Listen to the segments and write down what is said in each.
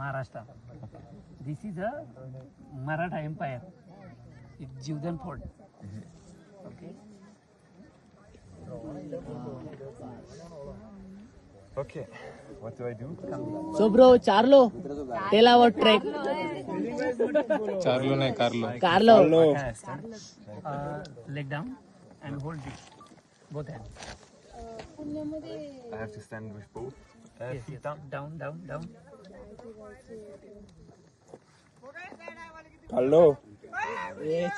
Maharashtra this is a Maratha empire it Jivdhan fort okay okay what do I do so bro चार्लो टेला what trek चार्लो नाही कार्लो Carlo leg down and hold this both hand पुण्यामध्ये I have to stand with both down down down चाललो. रे.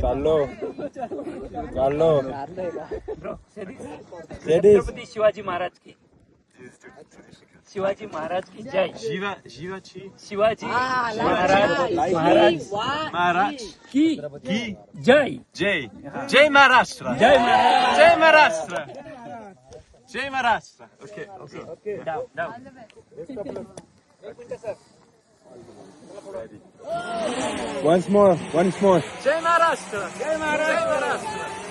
चाललो. चाललो. शिवाजी महाराज की. शिवाजी महाराज की जय. शिवाजी महाराज महाराज. की की जय. जय. जय महाराष्ट्र. जय जय महाराष्ट्र. जय Maharashtra. Okay okay down down Once more, once more. Jai Maharashtra! Jai Maharashtra! Jai Maharashtra!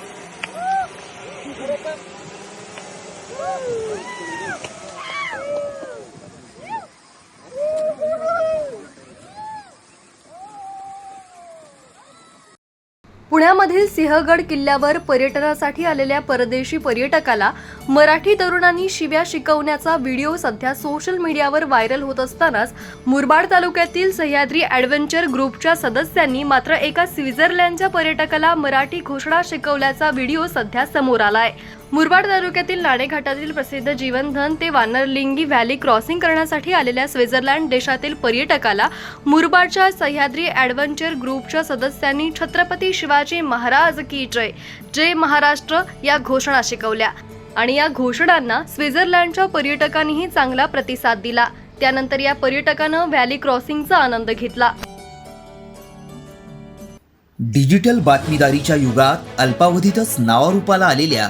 पुण्यामधील सिंहगड किल्ल्यावर पर्यटनासाठी आलेल्या परदेशी पर्यटकाला मराठी तरुणांनी शिव्या शिकवण्याचा व्हिडिओ सध्या सोशल मीडियावर व्हायरल होत असतानाच मुरबाड तालुक्यातील सह्याद्री ॲडव्हेंचर ग्रुपच्या सदस्यांनी मात्र एका स्वित्झर्लंडच्या पर्यटकाला मराठी घोषणा शिकवल्याचा व्हिडिओ सध्या समोर आलाय. मुरबाड तालुक्यातील नाणेघाटातील प्रसिद्ध जीवनधन ते वानरलिंगी व्हॅली क्रॉसिंग करण्यासाठी आलेल्या स्वित्झर्लंड देशातील पर्यटकाला मुरबाडच्या सह्याद्री ॲडव्हेंचर ग्रुपच्या सदस्यांनी छत्रपती शिवाजी महाराज की जय जय महाराष्ट्र या घोषणा शिकवल्या. आणि या घोषणांना स्वित्झर्लंडच्या पर्यटकांनीही चांगला प्रतिसाद दिला. त्यानंतर या पर्यटकानं व्हॅली क्रॉसिंगचा आनंद घेतला. डिजिटल बातमीदारीच्या युगात अल्पावधीतच नावारूपाला आलेल्या